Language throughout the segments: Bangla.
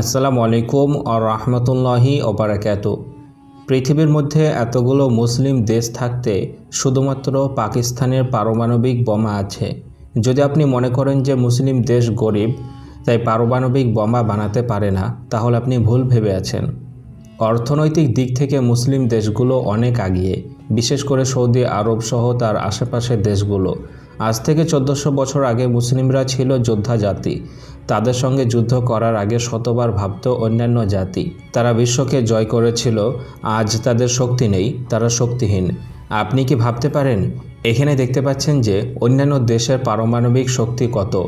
আসসালামু আলাইকুম আর রহমতুল্লাহি ওবরাকাত পৃথিবীর মধ্যে এতগুলো মুসলিম দেশ থাকতে শুধুমাত্র পাকিস্তানের পারমাণবিক বোমা আছে। যদি আপনি মনে করেন যে মুসলিম দেশ গরিব, তাই পারমাণবিক বোমা বানাতে পারে না, তাহলে আপনি ভুল ভেবে আছেন। অর্থনৈতিক দিক থেকে মুসলিম দেশগুলো অনেক আগিয়ে, বিশেষ করে সৌদি আরব সহ তার আশেপাশের দেশগুলো। আজ থেকে চোদ্দোশো বছর আগে মুসলিমরা ছিল যোদ্ধা জাতি তাদের সঙ্গে যুদ্ধ করার আগে শতবার ভাবত অন্যান্য জাতি। তারা বিশ্বকে জয় করেছিল, আজ তাদের শক্তি নেই, তারা শক্তিহীন। আপনি কি ভাবতে পারেন? এখানে দেখতে পাচ্ছেন যে অন্যান্য দেশের পারমাণবিক শক্তি কত।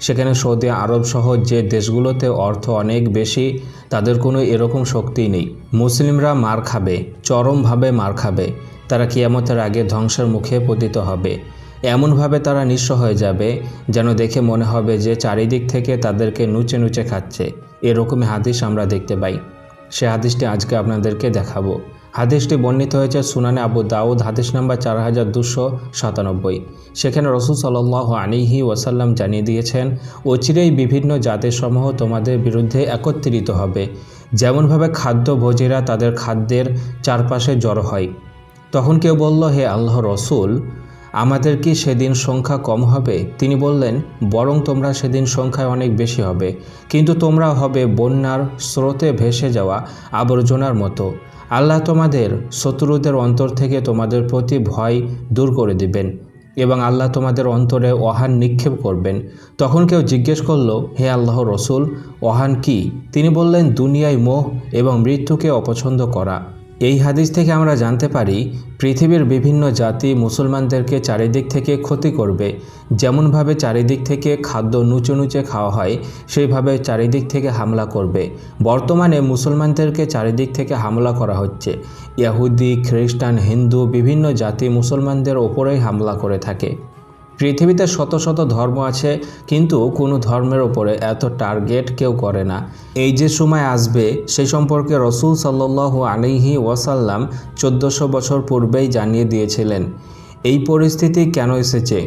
সেখানে সৌদি আরব সহ যে দেশগুলোতে অর্থ অনেক বেশি, তাদের কোনো এরকম শক্তি নেই। মুসলিমরা মার খাবে, চরমভাবে মার খাবে। তারা কিয়ামতের আগে ধ্বংসের মুখে পতিত হবে। এমনভাবে তারা নিঃস্ব হয়ে যাবে, যেন দেখে মনে হবে যে চারিদিক থেকে তাদেরকে নুচে নুচে খাচ্ছে। এরকমই হাদিস আমরা দেখতে পাই। সে হাদিসটি আজকে আপনাদেরকে দেখাবো। হাদিসটি বর্ণিত হয়েছে সুনানে আবু দাউদ, হাদিস নাম্বার চার হাজার দুশো সাতানব্বই। সেখানে রসুল সাল্লাহ আলিহি ওয়াসাল্লাম জানিয়ে দিয়েছেন অচিরেই বিভিন্ন জাতিসমূহ তোমাদের বিরুদ্ধে একত্রিত হবে। যেমনভাবে খাদ্য ভোজেরা তাদের খাদ্যের চারপাশে জড়ো হয়। তখন কেউ বলল, হে আল্লাহ রসুল আমাদের কি সেদিন সংখ্যা কম হবে? তিনি বললেন, বরং তোমরা সেদিন সংখ্যায় অনেক বেশি হবে। কিন্তু তোমরা হবে বন্যার স্রোতে ভেসে যাওয়া আবর্জনার মতো। আল্লাহ তোমাদের শত্রুদের অন্তর থেকে তোমাদের প্রতি ভয় দূর করে দিবেন এবং আল্লাহ তোমাদের অন্তরে ওহান নিক্ষেপ করবেন। তখন কেউ জিজ্ঞেস করল, হে আল্লাহ রসুল, ওহান কি? তিনি বললেন, দুনিয়ায় মোহ এবং মৃত্যুকে অপছন্দ করা। এই হাদিস থেকে আমরা জানতে পারি, পৃথিবীর বিভিন্ন জাতি মুসলমানদেরকে চারিদিক থেকে ক্ষতি করবে। যেমনভাবে চারিদিক থেকে খাদ্য নুচে নুচে খাওয়া হয়, সেইভাবে চারিদিক থেকে হামলা করবে। বর্তমানে মুসলমানদেরকে চারিদিক থেকে হামলা করা হচ্ছে। ইয়াহুদি খ্রিস্টান, হিন্দু, বিভিন্ন জাতি মুসলমানদের ওপরেই হামলা করে থাকে। পৃথিবীতে শত শত ধর্ম আছে, কিন্তু কোনো ধর্মের ওপরে এত টার্গেট কেউ করে না। এই যে সময় আসবে সেই সম্পর্কে রসুল সাল্লু আলিহি ওয়াসাল্লাম চোদ্দোশো বছর পূর্বেই জানিয়ে দিয়েছিলেন, এই পরিস্থিতি কেন এসেছে?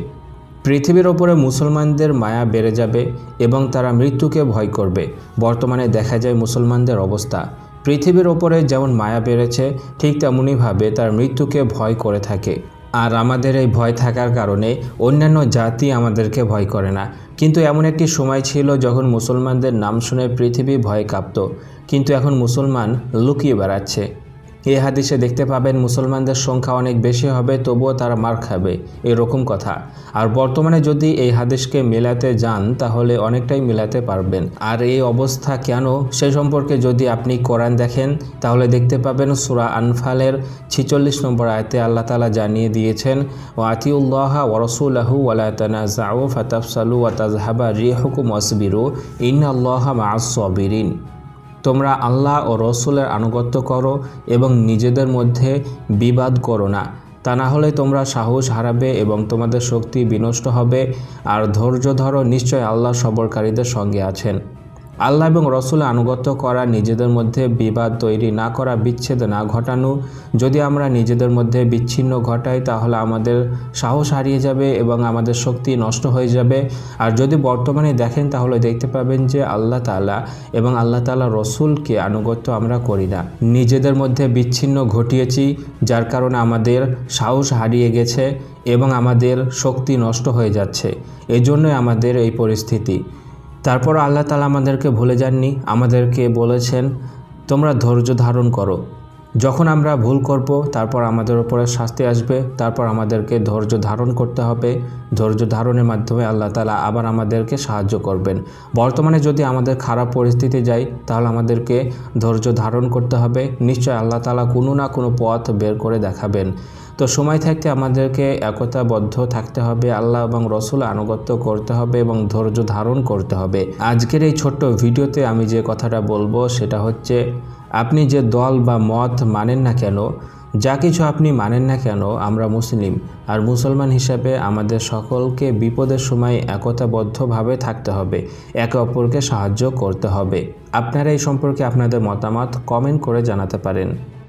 পৃথিবীর ওপরে মুসলমানদের মায়া বেড়ে যাবে এবং তারা মৃত্যুকে ভয় করবে। বর্তমানে দেখা যায় মুসলমানদের অবস্থা। পৃথিবীর ওপরে যেমন মায়া বেড়েছে, ঠিক তেমনইভাবে তার মৃত্যুকে ভয় করে থাকে। আর আমাদের এই ভয় থাকার কারণে অন্যান্য জাতি আমাদেরকে ভয় করে না। কিন্তু এমন একটি সময় ছিল যখন মুসলমানদের নাম শুনে পৃথিবী ভয় কাঁপত। কিন্তু এখন মুসলমান লুকিয়ে বেড়াচ্ছে। এই হাদিসে দেখতে পাবেন মুসলমানদের সংখ্যা অনেক বেশি হবে, তবুও তারা মার খাবে, এরকম কথা। আর বর্তমানে যদি এই হাদিসকে মেলাতে যান, তাহলে অনেকটাই মেলাতে পারবেন। আর এই অবস্থা কেন? সে সম্পর্কে যদি আপনি কোরআন দেখেন, তাহলে দেখতে পাবেন সুরা আনফালের ছিচল্লিশ নম্বর আয়তে আল্লাহ তালা জানিয়ে দিয়েছেন ও আতিউল্লাহ ওরসুল্লাহু ওয়ালাতনা জাউ ফাতাফসালু ওয়াতাজহাবা রিহুকুম ওয়াসবিরু ইন আল্লাহ মাসবিরিন তোমরা আল্লাহ ও রসুলের আনুগত্য করো এবং নিজেদের মধ্যে বিবাদ করো না। তা না হলে তোমরা সাহস হারাবে এবং তোমাদের শক্তি বিনষ্ট হবে। আর ধৈর্য ধরো, নিশ্চয় আল্লাহ সবরকারীদের সঙ্গে আছেন। আল্লাহ এবং রসুলের আনুগত্য করা নিজেদের মধ্যে বিবাদ তৈরি না করা বিচ্ছেদ না ঘটানো। যদি আমরা নিজেদের মধ্যে বিচ্ছিন্ন ঘটাই, তাহলে আমাদের সাহস হারিয়ে যাবে এবং আমাদের শক্তি নষ্ট হয়ে যাবে। আর যদি বর্তমানে দেখেন, তাহলে দেখতে পাবেন যে আল্লাহ তালা এবং আল্লাহ তালা রসুলকে আনুগত্য আমরা করি না। নিজেদের মধ্যে বিচ্ছিন্ন ঘটিয়েছি, যার কারণে আমাদের সাহস হারিয়ে গেছে এবং আমাদের শক্তি নষ্ট হয়ে যাচ্ছে। এজন্যই আমাদের এই পরিস্থিতি। তারপর আল্লাহ তালা আমাদেরকে ভুলে যাননি, আমাদেরকে বলেছেন, তোমরা ধৈর্য ধারণ করো। যখন আমরা ভুল করব, তারপর আমাদের ওপরে শাস্তি আসবে, তারপর আমাদেরকে ধৈর্য ধারণ করতে হবে। ধৈর্য ধারণের মাধ্যমে আল্লাহ তালা আবার আমাদেরকে সাহায্য করবেন। বর্তমানে যদি আমাদের খারাপ পরিস্থিতি যায়, তাহলে আমাদেরকে ধৈর্য ধারণ করতে হবে। নিশ্চয় আল্লাহ তালা কোনো না কোনো পথ বের করে দেখাবেন। তো সময় থাকতে আমাদেরকে একতাবদ্ধ থাকতে হবে, আল্লাহ এবং রসুল আনুগত্য করতে হবে এবং ধৈর্য ধারণ করতে হবে। আজকের এই ছোট্ট ভিডিওতে আমি যে কথাটা বলব সেটা হচ্ছে, আপনি যে দল বা মত মানেন না কেন, যা কিছু আপনি মানেন না কেন, আমরা মুসলিম। আর মুসলমান হিসাবে আমাদের সকলকে বিপদের সময় একতাবদ্ধভাবে থাকতে হবে, একে অপরকে সাহায্য করতে হবে। আপনারা এই সম্পর্কে আপনাদের মতামত কমেন্ট করে জানাতে পারেন।